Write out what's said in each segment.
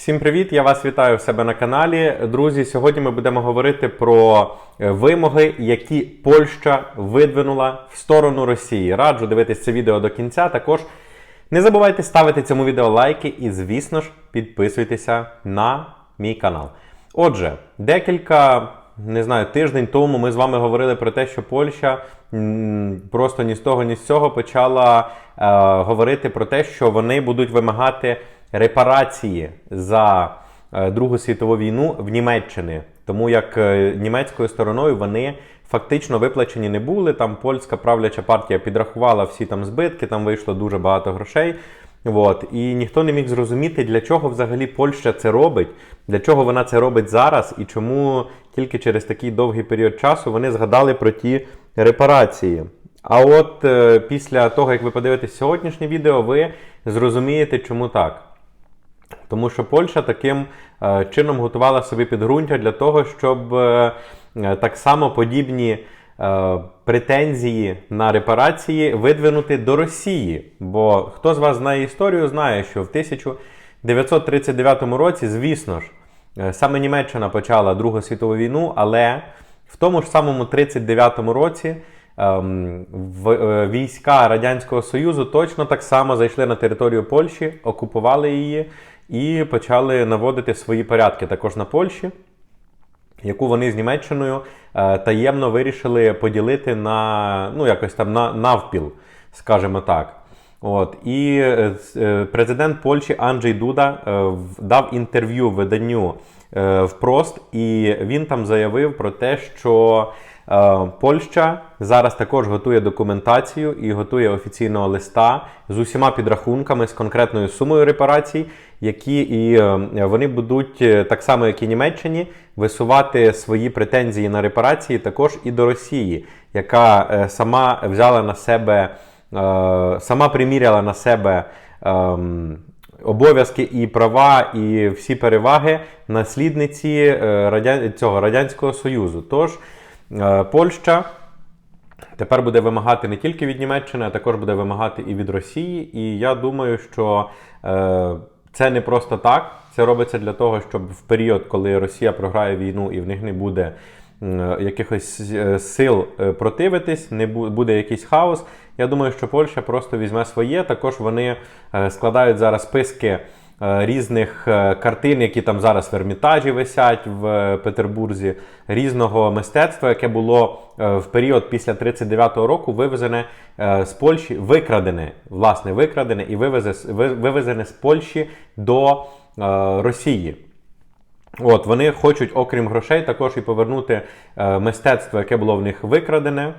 Всім привіт! Я вас вітаю в себе на каналі. Друзі, сьогодні ми будемо говорити про е, вимоги, які Польща видвинула в сторону Росії. Раджу дивитись це відео до кінця. Також не забувайте ставити цьому відео лайки і, звісно ж, підписуйтеся на мій канал. Отже, декілька. Не знаю, тиждень тому ми з вами говорили про те, що Польща просто ні з того, ні з цього почала е, говорити про те, що вони будуть вимагати репарації за е, Другу світову війну в Німеччині. Тому як е, німецькою стороною вони фактично виплачені не були. Там польська правляча партія підрахувала всі там збитки, там вийшло дуже багато грошей. От. І ніхто не міг зрозуміти, для чого взагалі Польща це робить, для чого вона це робить зараз, і чому тільки через такий довгий період часу вони згадали про ті репарації. А от е, після того, як ви подивитесь сьогоднішнє відео, ви зрозумієте, чому так. Тому що Польща таким е, чином готувала собі підґрунтя для того, щоб е, е, так само подібні претензії на репарації видвинути до Росії. Бо хто з вас знає історію, знає, що в 1939 році, звісно ж, саме Німеччина почала Другу світову війну, але в тому ж самому 39 році. ем, Війська Радянського Союзу точно так само зайшли на територію Польщі, окупували її і почали наводити свої порядки також на Польщі, яку вони з Німеччиною е, таємно вирішили поділити на ну якось там на навпіл, скажімо так. От. І е, е, президент Польщі Анджей Дуда е, дав інтерв'ю виданню впрост, і він там заявив про те, що Польща зараз також готує документацію і готує офіційного листа з усіма підрахунками, з конкретною сумою репарацій, які і вони будуть так само, як і Німеччині, висувати свої претензії на репарації також і до Росії, яка сама взяла на себе, сама приміряла на себе. ем, Обов'язки і права, і всі переваги наслідниці е, цього Радянського Союзу. Тож е, Польща тепер буде вимагати не тільки від Німеччини, а також буде вимагати і від Росії. І я думаю, що е, це не просто так. Це робиться для того, щоб в період, коли Росія програє війну і в них не буде якихось е, сил е, противитись, не буде якийсь хаос. Я думаю, що Польща просто візьме своє. Також вони е, складають зараз списки е, різних е, картин, які там зараз в Ермітажі висять в е, Петербурзі, різного мистецтва, яке було е, в період після 39-го року вивезене е, з Польщі, викрадене, власне, викрадене і вивезе, вивезене з Польщі до е, Росії. От вони хочуть, окрім грошей, також і повернути е, мистецтво, яке було в них викрадене.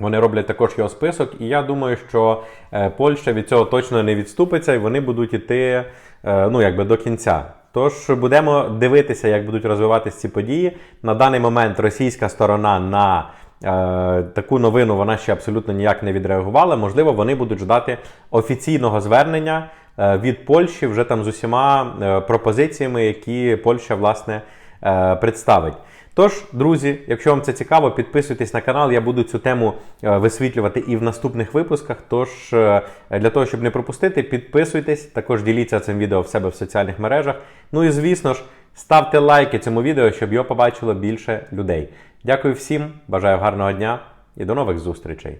Вони роблять також його список, і я думаю, що е, Польща від цього точно не відступиться, і вони будуть іти е, ну, якби до кінця. Тож будемо дивитися, як будуть розвиватися ці події. На даний момент російська сторона на е, таку новину вона ще абсолютно ніяк не відреагувала. Можливо, вони будуть ждати офіційного звернення від Польщі вже там з усіма е, пропозиціями, які Польща власне е, представить. Тож, друзі, якщо вам це цікаво, підписуйтесь на канал. Я буду цю тему е, висвітлювати і в наступних випусках. Тож, е, для того, щоб не пропустити, підписуйтесь, також діліться цим відео в себе в соціальних мережах. Ну і звісно ж, ставте лайки цьому відео, щоб його побачило більше людей. Дякую всім, бажаю гарного дня і до нових зустрічей.